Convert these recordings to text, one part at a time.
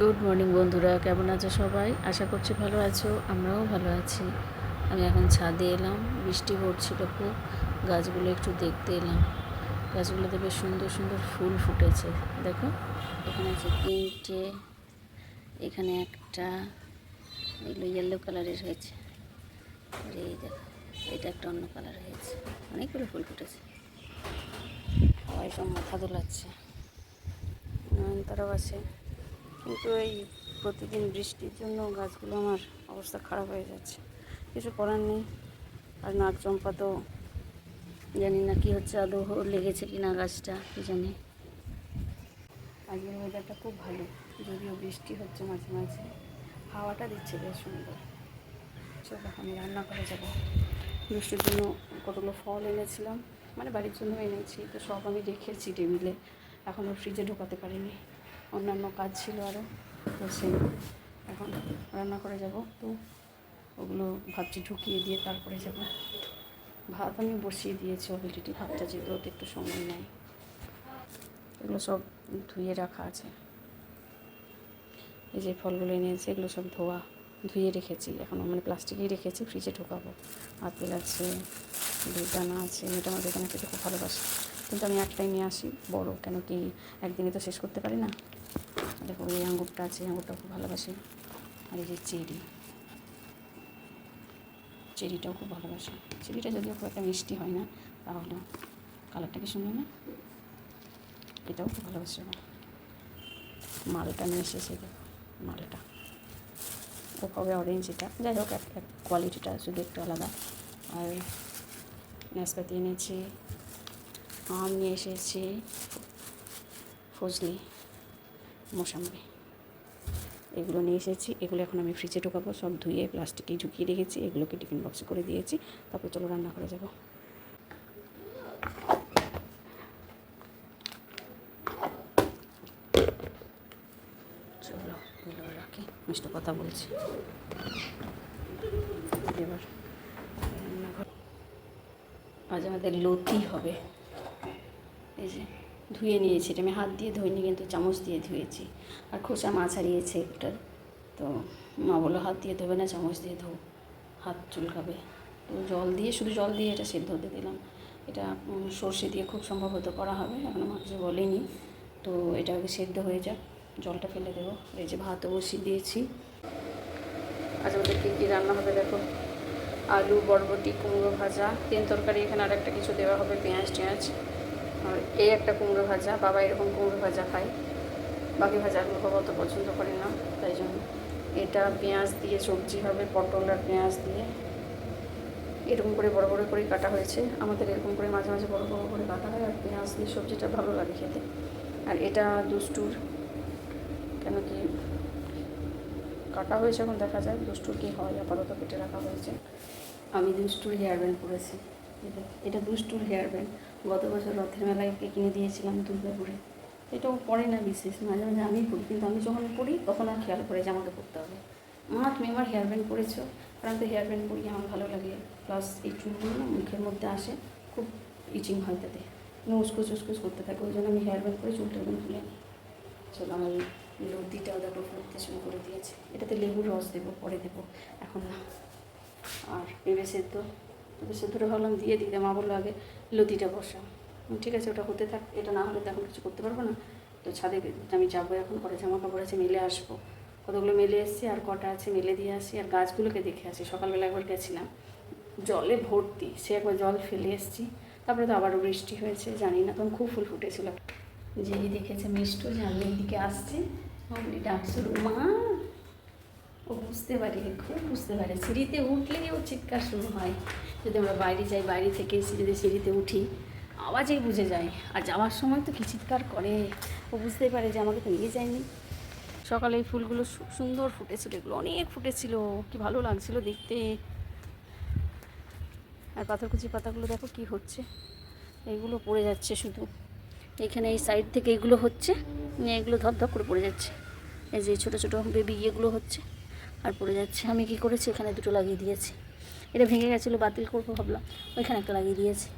Good morning বন্ধুরা, কেমন আছো সবাই? আশা করছি ভালো আছো, আমরাও ভালো আছি। আমি এখন ছাদে এলাম, বৃষ্টি পড়ছিল খুব, গাছগুলো একটু দেখতে এলাম। গাছগুলোতে বেশ সুন্দর সুন্দর ফুল ফুটেছে, দেখো। এখানে আছে তিনটে, এখানে একটা, এগুলো ইয়েলো কালারের হয়েছে। আর এই দেখো এটা একটা অন্য কালার হয়েছে। অনেকগুলো ফুল ফুটেছে। সবাই সব মাথা দোলাচ্ছে। তারাও আছে। কিন্তু এই প্রতিদিন বৃষ্টির জন্য গাছগুলো আমার অবস্থা খারাপ হয়ে যাচ্ছে। কিছু করার নেই। আর নাক চম্পা তো জানি না কী হচ্ছে, আদৌ লেগেছে কি না গাছটা, কি জানি। আজকের ওয়েদারটা খুব ভালো, যদিও বৃষ্টি হচ্ছে মাঝে মাঝে। হাওয়াটা দিচ্ছে বেশ সুন্দর। চলো, আমি রান্না করে যাব। বৃষ্টির জন্য কতগুলো ফল এনেছিলাম মানে বাড়ির জন্য এনেছি, তো সব আমি রেখেছি টেবিলে। এখনও ফ্রিজে ঢোকাতে পারিনি। অন্যান্য কাজ ছিল আরও তো সেই এখন রান্না করে যাব। তো ওগুলো ভাবছি ঢুকিয়ে দিয়ে তারপরে যাব। ভাত আমি বসিয়ে দিয়েছি অলরেডি ভাতটা যেগুলো ওতে একটু সময় নেয় এগুলো সব ধুয়ে রাখা আছে। এই যে ফলগুলো এনেছে, এগুলো সব ধোয়া, ধুয়ে রেখেছি। এখন মানে প্লাস্টিকেই রেখেছি, ফ্রিজে ঢোকাবো। আপেল আছে, বেদানা আছে, এটা আমার বেদানা খেতে খুব ভালোবাসি। কিন্তু আমি একটাই নিয়ে আসি, বড়। কেন কি একদিনে তো শেষ করতে পারি না? দেখো, এই আঙ্গুরটা আছে আঙ্গুরটা খুব ভালোবাসি। আর এই যে চেরি, চেরিটাও খুব ভালোবাসি। চেরিটা যদিও খুব একটা মিষ্টি হয় না, তাহলে কালারটা কি সুন্দর না? এটাও খুব ভালোবাসি মালটা নিয়ে এসেছে, দেখো, মালটা। ও হবে অরেঞ্জ এটা। যাই হোক, এক এক কোয়ালিটিটা শুধু একটু আলাদা। আর নাশপাতি এনেছি, আম নিয়ে এসেছি, ফজলি। মোসাম্বি এগুলো নিয়ে এসেছি, এগুলো এখন আমি ফ্রিজে ঢোকাবো, সব ধুয়ে প্লাস্টিকে ঢুকিয়ে রেখেছি, এগুলোকে টিফিন বক্সে করে দিয়েছি, তারপর চলো রান্না করে যাব। চলো রাখি, মিষ্ট কথা বলছি। এবার রান্নাঘর আজ আমাদের লতি হবে। এই যে। ধুয়ে নিয়েছি, এটা আমি হাত দিয়ে ধুইনি কিন্তু চামচ দিয়ে ধুয়েছি। আর খোসা মাছ হারিয়েছে এটার। তো মা বলল, হাত দিয়ে ধোবে না, চামচ দিয়ে ধো। হাত চুলকাবে। তো জল দিয়ে, শুধু জল দিয়ে এটা সেদ্ধ হতে দিলাম। এটা সর্ষে দিয়ে খুব সম্ভব সম্ভবত করা হবে, এখন মা কিছু বলেনি। তো এটা আগে সেদ্ধ হয়ে যাক, জলটা ফেলে দেবো। এই যে ভাতও বসিয়ে দিয়েছি। আজ আমাদের কী কী রান্না হবে দেখো? আলু, বরবটি, কুমড়ো ভাজা তেল তরকারি, এখানে আর একটা কিছু দেওয়া হবে, পেঁয়াজ, টেঁয়াজ। আর এই একটা কুমড়ো ভাজা, বাবা এরকম কুমড়ো ভাজা খায়। বাকি ভাজাগুলো বাবা অত পছন্দ করে না, তাই জন্য। এটা পেঁয়াজ দিয়ে, সবজি হবে, পটল আর পেঁয়াজ দিয়ে। এরকম করে বড় বড় করে কাটা হয়েছে। আমাদের এরকম করে মাঝে মাঝে বড় বড় করে কাটা হয়, আর পেঁয়াজ দিয়ে সবজিটা ভালো লাগে খেতে। আর এটা দুষ্টুর, কেন কি কাটা হয়েছে এখন দেখা যায় দুষ্টুর কী হয়, আপাতত কেটে রাখা হয়েছে। আমি দুষ্টুর হেয়ার ব্যান্ড পরেছি এটা দুষ্টুর হেয়ার ব্যান্ড গত বছর রথের মেলায় কিনে দিয়েছিলাম দুর্গাপুরে। এটাও পরে না বিশেষ, মাঝে মাঝে আমি পড়ি কিন্তু আমি যখন পড়ি তখন আর খেয়াল করে যে আমাকে পড়তে হবে। মা, তুমি আমার হেয়ার ব্যান্ড পরেছো? কারণ তো হেয়ার ব্যান্ড পরি আমার ভালো লাগে। প্লাস এই চুলগুলো না মুখের মধ্যে আসে, খুব ইচিং হয় তাতে। মানে উস্কুস করতে থাকে, ওই জন্য আমি হেয়ার ব্যান্ড করে চুলটা তুলে নিই। চলো আমার লতিটাও দেখো, ফুটতে শুরু করে দিয়েছি। এটাতে লেবুর রস দেবো, পরে দেবো। এখন না, আর পেঁপে সেদ্ধ সেদ্ধটা ভাবলাম দিয়ে দিতে মা বলল আগে লতিটা বসা। ঠিক আছে, ওটা হতে থাক, এটা না হলে তো এখন কিছু করতে পারব না। তো ছাদে আমি যাব এখন, পরে জামা কাপড় আছে, মেলে আসব। কতগুলো মেলে এসছি, আর কটা আছে মেলে দিয়ে আসি, আর গাছগুলোকে দেখে আসি। সকালবেলা একবার গেছিলাম, জলে ভর্তি, সে একবার জল ফেলে এসছি। তারপরে তো আবারও বৃষ্টি হয়েছে, জানি না, তখন খুব ফুল ফুটেছিল। যেই দেখেছে মিষ্ট, যে আমি এদিকে আসছি ডাক মা ও বুঝতে পারে খুব বুঝতে পারে। সিঁড়িতে উঠলেই ও চিৎকার শুরু হয়। যদি আমরা বাইরে যাই, বাইরে থেকে যদি সিঁড়িতে উঠি, আওয়াজেই বুঝে যায়। আর যাওয়ার সময় তো কি চিৎকার করে? ও বুঝতে পারে যে আমাকে তো নিয়ে যায়নি। সকালে এই ফুলগুলো সুন্দর ফুটেছিল। এগুলো অনেক ফুটেছিল। কি ভালো লাগছিল দেখতে। আর পাথরকুচি পাতাগুলো দেখো কি হচ্ছে। এইগুলো পড়ে যাচ্ছে শুধু। এখানে এই সাইড থেকে এগুলো হচ্ছে। এগুলো ধপ ধপ করে পড়ে যাচ্ছে। এই যে ছোটো ছোটো বেবি ইয়েগুলো হচ্ছে। আর পড়ে যাচ্ছে। আমি কি করেছি? এখানে দুটো লাগিয়ে দিয়েছি। এটা ভেঙে গেছিল, বাতিল করব ভাবলাম। ওইখানে একটা লাগিয়ে দিয়েছি।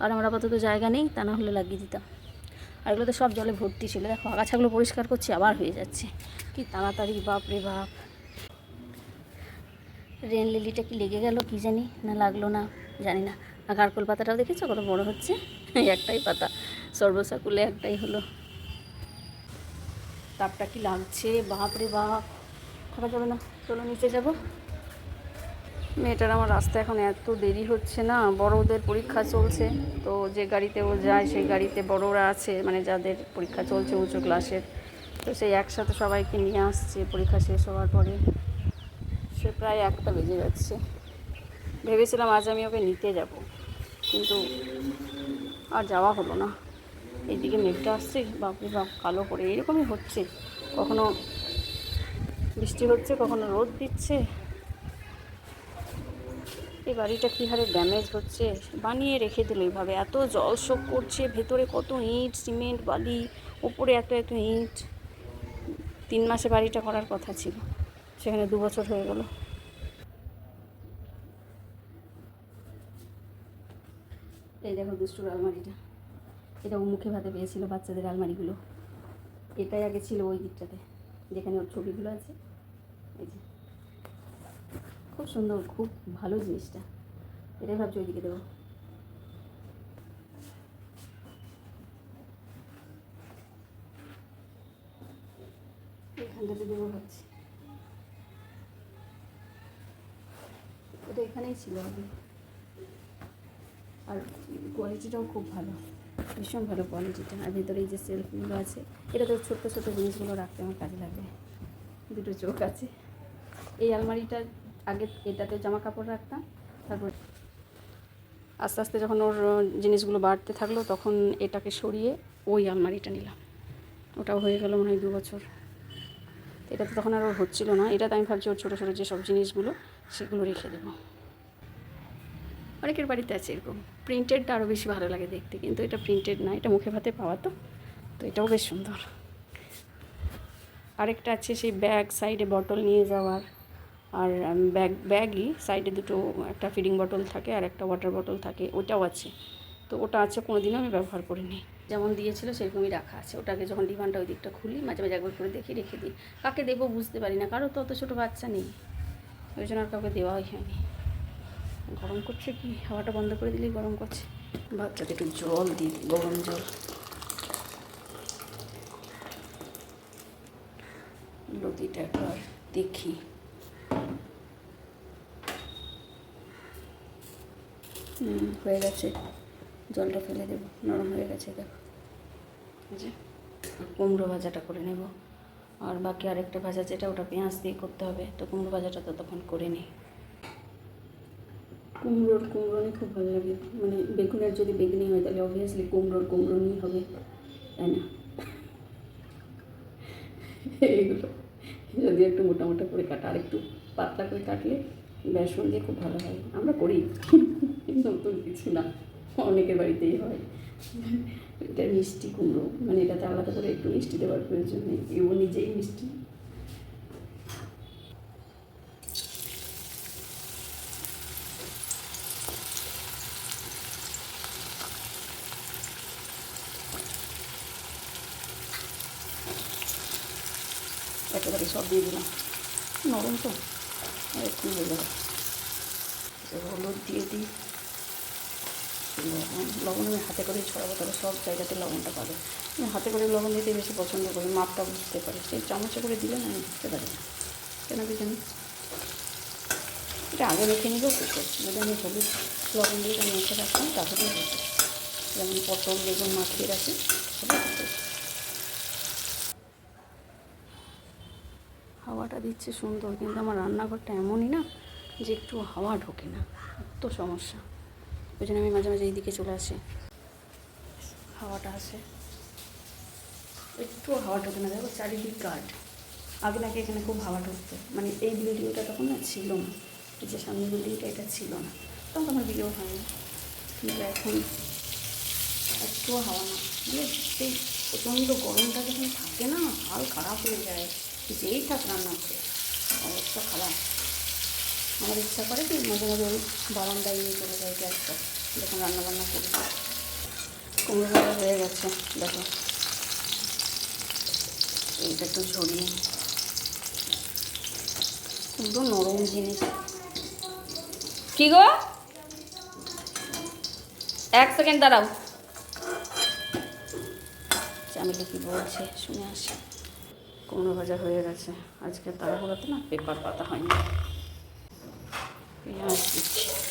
আর আমার আপাতত জায়গা নেই, তা না হলে লাগিয়ে দিতাম। আর এগুলো তো সব জলে ভর্তি ছিল। দেখো, আগাছাগুলো পরিষ্কার করছি, আবার হয়ে যাচ্ছে। কি তাড়াতাড়ি, বাপ রে বাপ। রেন লিলিটা কি লেগে গেল, কি জানি? না লাগল না, জানি না। আর কারকোল পাতাটাও দেখেছ কত বড় হচ্ছে? একটাই পাতা। সর্বসাকুলে একটাই হলো। তাপটা কি লাগছে? বাপ রে বাপ। থাকা যাবে না। চলো নিচে যাব। মেয়েটার আমার রাস্তা এখন এত দেরি হচ্ছে না, বড়দের পরীক্ষা চলছে। তো যে গাড়িতে ও যায়, সেই গাড়িতে বড়রা আছে মানে যাদের পরীক্ষা চলছে উঁচু ক্লাসের। তো সেই একসাথে সবাইকে নিয়ে আসছে, পরীক্ষা শেষ হওয়ার পরে। সে প্রায় একটা বেজে যাচ্ছে। ভেবেছিলাম আজ আমি ওকে নিতে যাব, কিন্তু আর যাওয়া হলো না। এইদিকে মেঘটা আসছে, বাপরে বাপ, কালো করে। এরকমই হচ্ছে। কখনো বৃষ্টি হচ্ছে, কখনো রোদ দিচ্ছে। এই বাড়িটা কী হারে ড্যামেজ হচ্ছে? বানিয়ে রেখে দিল এইভাবে। এত জল শোক করছে, ভেতরে কত ইট, সিমেন্ট, বালি ওপরে এত এত ইট। তিন মাসে বাড়িটা করার কথা ছিল, সেখানে দু বছর হয়ে গেল। এই দেখো দুষ্টুর আলমারিটা। এটা ও মুখে ভাতে পেয়েছিল বাচ্চাদের আলমারিগুলো। এটাই আগে ছিল ওই দিকটাতে, যেখানে ওর ছবিগুলো আছে। সুন্দর, খুব ভালো জিনিসটা। এটাই ভাবছি ওইদিকে দেবো। এখানটাতে দেবো ভাবছি। ওটা এখানেই ছিল আগে। আর কোয়ালিটিটাও খুব ভালো। ভীষণ ভালো কোয়ালিটিটা আর ভেতরে এই যে সেলফগুলো আছে, এটা তো ছোট্ট ছোটো জিনিসগুলো রাখতে আমার কাজে লাগবে। দুটো চোখ আছে। এই আলমারিটা আগে এটাতে জামা কাপড় রাখতাম, তারপর আস্তে আস্তে যখন ওর জিনিসগুলো বাড়তে থাকল তখন এটাকে সরিয়ে ওই আলমারিটা নিলাম। ওটাও হয়ে গেল মনে হয় দু বছর। এটাতে তখন আর ওর হচ্ছিল না। এটাতে আমি ভাবছি ওর ছোটো ছোটো যেসব জিনিসগুলো সেগুলো রেখে দেবো। অনেকের বাড়িতে আছে এরকম। প্রিন্টেডটা আরও বেশি ভালো লাগে দেখতে, কিন্তু এটা প্রিন্টেড না। এটা মুখে ভাতে পাওয়া তো তো এটাও বেশ সুন্দর। আরেকটা আছে সেই ব্যাগ সাইডে বটল নিয়ে যাওয়ার। আর ব্যাগ, ব্যাগই সাইডে দুটো একটা ফিডিং বটল থাকে আর একটা ওয়াটার বটল থাকে, ওটাও আছে। তো ওটা আছে কোনো দিনও আমি ব্যবহার করিনি। যেমন দিয়েছিল, সেরকমই রাখা আছে। ওটাকে যখন ডিমান্ডটা ওই দিকটা খুলি, মাঝে মাঝে একবার করে দেখি রেখে দিই। কাকে দেবো বুঝতে পারি না কারও তো অত ছোটো বাচ্চা নেই। ওই জন্য আর কাউকে দেওয়াই হয়নি। গরম করছে কি? হাওয়াটা বন্ধ করে দিলেই গরম করছে। বাচ্চাকে একটু জল দিই, গরম জল। লতিটা একবার দেখি। হয়ে গেছে। জলটা ফেলে দেবো নরম হয়ে গেছে দেখো। যে কুমড়ো ভাজাটা করে নেব। আর বাকি আরেকটা ভাজা যেটা ওটা পেঁয়াজ দিয়ে করতে হবে। তো কুমড়ো ভাজাটা তো তখন করে নিই। কুমড়োর কুমড়োনি খুব ভালো লাগে। মানে বেগুনের যদি বেগুনি হয় তাহলে অবভিয়াসলি কুমড়োর কুমড়োনি হবে তাই না? এইগুলো। যদি একটু মোটা মোটা করে কাটা আর একটু পাতলা করে কাটলে বেসন দিয়ে খুব ভালো হয়। আমরা করি। নতুন কিছু না। অনেকের বাড়িতেই হয়। এটা মিষ্টি কুমড়ো। মানে এটাতে আলাদা করে একটু মিষ্টি দেওয়ার প্রয়োজন নেই। ও নিজেই মিষ্টি। একেবারে সব দিয়ে দিলাম। নরম তো। হলুদ দিয়ে দিই। লবণ লবণ আমি হাতে করে ছড়াবো তাহলে সব জায়গাতে লবণটা পাবে। আমি হাতে করে লবণ দিতে বেশি পছন্দ করি, মাপটা বুঝতে পারি। সেই চামচে করে দিলে না, আমি বুঝতে পারি না। কেন কি জানি? এটা আগে রেখে নিলেও পেতো যদি আমি হলুদ লবণ দিয়ে আমি মেখে রাখতাম তাহলেই হতো যেমন পটল, বেগুন মাখিয়ে রাখি সেটা হতো হাওয়াটা দিচ্ছে সুন্দর, কিন্তু আমার রান্নাঘরটা এমনই না যে একটু হাওয়া ঢোকে না। এত সমস্যা। ওই জন্য আমি মাঝে মাঝে এইদিকে চলে আসি। হাওয়াটা আসে। একটু হাওয়া ঢোকে না। দেখো চারিদিক কাঠ। আগে নাকি এখানে খুব হাওয়া ঢুকতো। মানে এই বিল্ডিংটা তখন না ছিল না। এই যে সামনে বিল্ডিংটা এটা ছিল না। তখন তো আমার বিয়েও হয়নি। কিন্তু এখন একটুও হাওয়া না। বুঝলে সেই প্রচণ্ড গরমটা যখন থাকে না, হাল খারাপ হয়ে যায়। যেই থাক রান্না করে অবস্থা খারাপ। আমার ইচ্ছা করে কি মাঝে মাঝে ওই বারান্দায় নিয়ে চলে যায় গ্যাসটা যখন রান্না বান্না করি। কুমড়ো ভাজা হয়ে গেছে দেখো। এইটা তো ঝরিয়ে পুরো নরম জিনিস। কি গো? এক সেকেন্ড দাঁড়াও। চামিলি কি বলছে শুনে আসি। কুমড়ো ভাজা হয়ে গেছে। আজকে তাড়াহুড়োতে না পেপার পাতা হয়নি। পেঁয়াজ দিচ্ছি।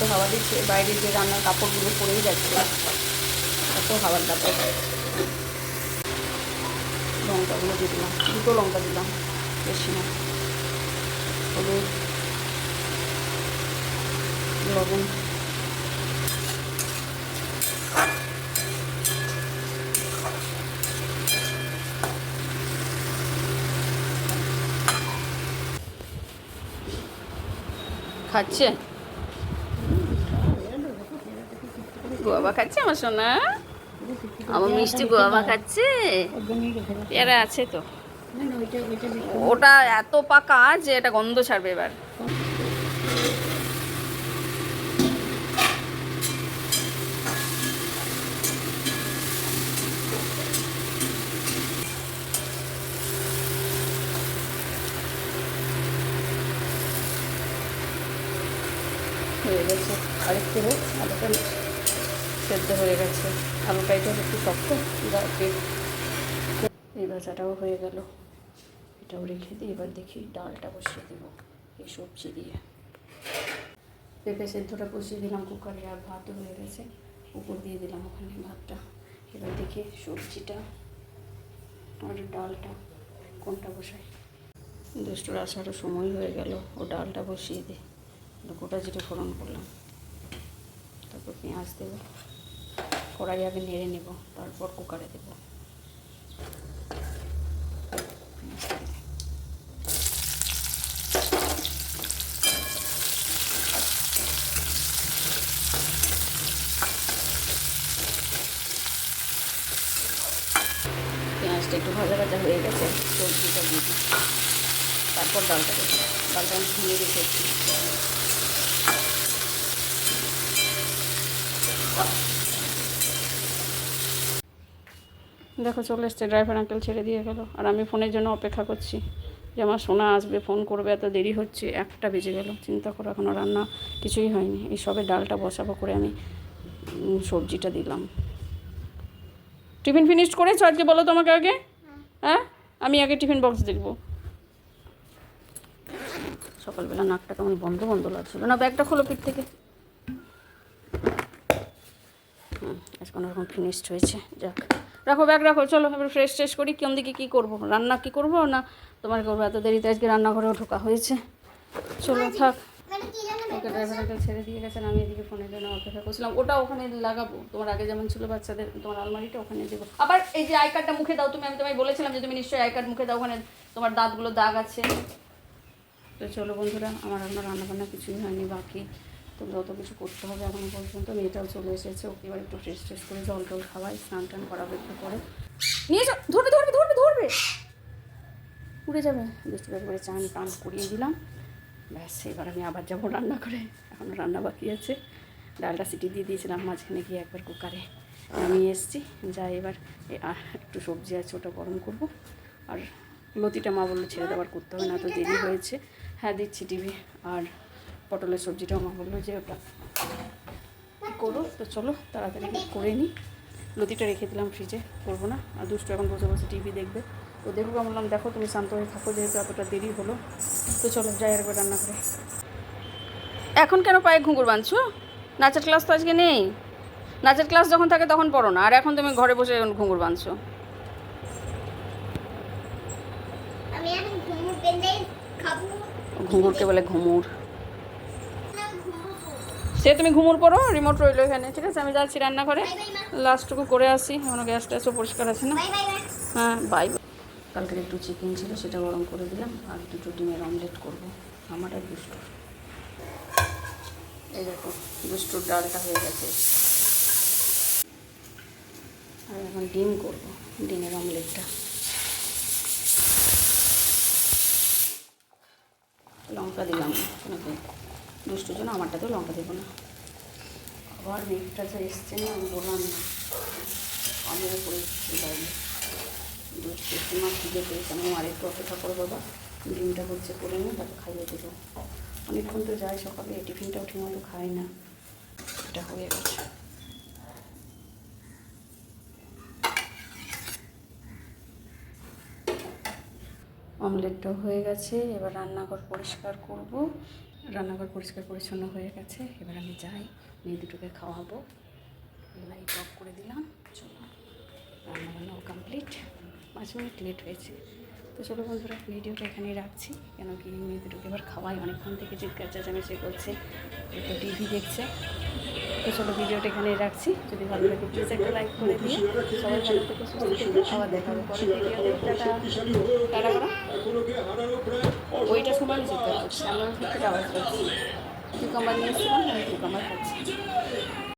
এত হাওয়া দিচ্ছে বাইরে যে রান্নার কাপড়গুলো পরেই যাচ্ছে। এত হাওয়ার ব্যাপার। লঙ্কাগুলো দিয়ে দিলাম, দুটো লঙ্কা দিলাম, বেশি না। হলুদ, লবণ। খাচ্ছে? গোয়াবা খাচ্ছে আমার সোনা? আমার মিষ্টি গোয়াবা খাচ্ছে? পেয়ারা আছে তো। ওটা এত পাকা যে এটা গন্ধ ছাড়বে এবার। আরেকটু আলুটা সেদ্ধ হয়ে গেছে। আলুটা এটা একটু শক্ত এই ভাজাটাও হয়ে গেল। এটাও রেখে দিই এবার দেখি ডালটা বসিয়ে দেবো এই সবজি দিয়ে। পেঁপে সেদ্ধটা বসিয়ে দিলাম, কুকারে আর ভাতও হয়ে গেছে। উপর দিয়ে দিলাম ওখানে ভাতটা। এবার দেখি সবজিটা আর ডালটা কোনটা বসাই। দুষ্টুর আসারও সময় হয়ে গেল, ও ডালটা বসিয়ে দে। গোটা জিরে ফোড়ন করলাম। তারপর পেঁয়াজ দেবো। কড়াই আগে নেড়ে নেব, তারপর কুকারে দেবো। পেঁয়াজটা একটু ভাজা ভাজা হয়ে গেছে, সবজিটা দিয়ে তারপর ডালটা দেবো। ডালটা আমি ধুয়ে রেখেছি। দেখো, চলে এসছে ড্রাইভার আঙ্কেল ছেড়ে দিয়ে গেল। আর আমি ফোনের জন্য অপেক্ষা করছি যে আমার সোনা আসবে ফোন করবে, এত দেরি হচ্ছে, একটা বেজে গেল। চিন্তা করো এখনও রান্না কিছুই হয়নি। এই সবে ডালটা বসাবো করে আমি সবজিটা দিলাম। টিফিন ফিনিশ করেছ আজকে, বলো তোমাকে আগে? হ্যাঁ? আমি আগে টিফিন বক্স দেখব। সকালবেলা নাকটা কেমন বন্ধ বন্ধ লাগছিল। না, ব্যাগটা খোলো পিঠ থেকে। হুম, আজকে ওরকম ফিনিশড হয়েছে, যাক। রাখো ব্যাগ রাখো চলো এবার ফ্রেশ ট্রেশ করি কোন দিকে কী করব? রান্না কি করব না? তোমার করব এত দেরিতে আজকে রান্নাঘরেও ঢোকা হয়েছে। চলো থাক। ওকে ড্রাইভার আঙ্কেল ছেড়ে দিয়ে গেছেন আমি এদিকে ফোনের জন্য অপেক্ষা করছিলাম। ওটা ওখানে লাগাবো। তোমার আগে যেমন ছিল বাচ্চাদের তোমার আলমারিটা ওখানে দেবো। আবার এই যে আই কার্ডটা মুখে দাও তুমি আমি তোমায় বলেছিলাম যে তুমি নিশ্চয়ই আই কার্ড মুখে দাও ওখানে তোমার দাঁতগুলো দাগ আছে। তো চলো বন্ধুরা আমার রান্না রান্না বান্না কিছুই হয়নি বাকি। তো যত কিছু করতে হবে এখন পর্যন্ত। মেয়েটাও চলে এসেছে, ওকে এবার একটু ফ্রেশ ট্রেশ করে জল টল খাওয়াই, স্নান টান করাবো একটু পরে। নিয়ে যাও ধরবে ধরবে ধরবে ধরবে! উড়ে যাবে। দুষ্টু একবারে চান টান করিয়ে দিলাম। ব্যাস, এবার আমি আবার যাব রান্না করে এখনও রান্না বাকি আছে। ডালটা সিটি দিয়ে দিয়েছিলাম মাঝখানে গিয়ে একবার কুকারে। নামিয়ে এসেছি, যাই এবার একটু সবজি আছে ওটা গরম করব। আর লতিটা মা বলল ছেড়ে দেওয়ার করতে হবে, না তো দেরি হয়েছে। হ্যাঁ দিচ্ছি টিভি। আর পটলের সবজিটাও মা বলল যে ওটা করো। তো চলো তাড়াতাড়ি করে নিই লতিটা রেখে দিলাম ফ্রিজে করব না। আর দুষ্টু এখন বসে বসে টিভি দেখবে। তো দেখুক আমি বললাম দেখো তুমি শান্ত হয়ে থাকো যেহেতু এতটা দেরি হলো। তো চলো যাই একবার রান্না করে। এখন কেন পায়ে ঘুঙুর বাঁধছো? নাচের ক্লাস তো আজকে নেই। নাচের ক্লাস যখন থাকে তখন পড়ো না। আর এখন তুমি ঘরে বসে এখন ঘুঙুর বাঁধছো। ঘুঙুরকে বলে ঘুমুর সে তুমি ঘুমুর পড়ো রিমোট রইল এখানে ঠিক আছে? আমি যাচ্ছি রান্নাঘরে। লাস্টটুকু করে আসি এখনও গ্যাস ট্যাসও পরিষ্কার আছে না? হ্যাঁ বাই কালকের একটু চিকেন ছিল সেটা গরম করে দিলাম আর দুটো ডিমের অমলেট করব। আমার আর দুষ্টুর এই দেখো দুষ্টুর ডালটা হয়ে গেছে। আর এখন ডিম করব ডিমের অমলেটটা লঙ্কা দিলাম দুষ্টুর জন্য আমারটাতেও লঙ্কা দেবো না। আবার মেঘটা যে এসছে না, আমি বললাম না আমিও করে বাইরে দুষ্টু তোমার খিদে আমি আরেকটু অপেক্ষা করো বাবা। ডিমটা হচ্ছে করে নিই তাকে খাইয়ে দেবো। অনেকক্ষণ তো যায় সকালে টিফিনটাও ঠিকমতো খায় না। এটা হয়ে গেছে। অমলেটটাও হয়ে গেছে, এবার রান্নাঘর পরিষ্কার করব। রান্নাঘর পরিষ্কার পরিচ্ছন্ন হয়ে গেছে। এবার আমি যাই মেয়ে দুটোকে খাওয়াবো। লাইট অফ করে দিলাম। চলো রান্না রান্নাবান্নাও কমপ্লিট পাঁচ মিনিট লেট হয়েছে। তো চলো বন্ধুরা ভিডিওটা এখানেই রাখছি। কেন কি মেয়ে দুটোকে এবার খাওয়াই। অনেকক্ষণ থেকে চিৎকার চেঁচামেচি করছে তো টিভি দেখছে। তো চলো ভিডিওটা এখানেই রাখছি। যদি ভালো লাগে প্লিজ একটা লাইক করে দিয়ে সবাই ভালো থেকে সুস্থ থেকে। আবার দেখা হবে পরের ভিডিওতে। টাটা। ওইটা সময় চিৎকার করছে আমার থেকে আওয়াজ পাচ্ছি কিউকাম্বার নিয়ে এসেছিলাম আমি